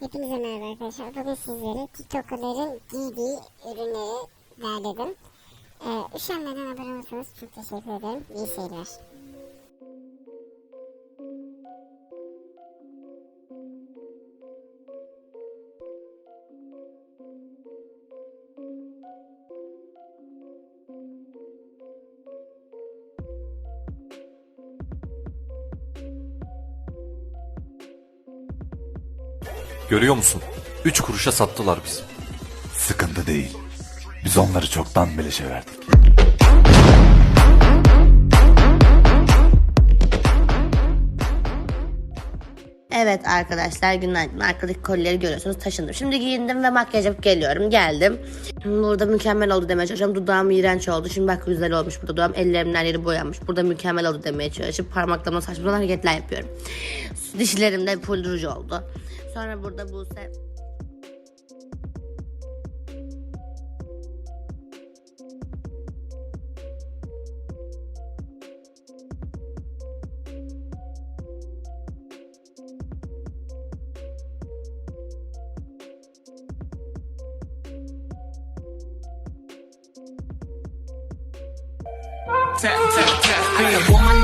Hepinize merhaba arkadaşlar. Bugün sizlere TikToker'ların giydiği ürünleri derledim. Ee, üşenmeden abone olursanız çok teşekkür ederim. İyi seyirler. Görüyor musun? Üç kuruşa sattılar bizi. Sıkıntı değil. Biz onları çoktan beleşe verdik. Evet arkadaşlar günaydın. Arkadaki kolileri görüyorsunuz taşındım. Şimdi giyindim ve makyaj yapıp geliyorum. Geldim. Burada mükemmel oldu demeye çalışıyorum. Dudağım iğrenç oldu. Şimdi bak güzel olmuş burada dudağım. Ellerimin her yeri boyanmış. Burada mükemmel oldu demeye çalışıp parmaklarımla saçma hareketler yapıyorum. Dişlerimde full oldu. Sonra burada bu se... tap, tap, tap. I am woman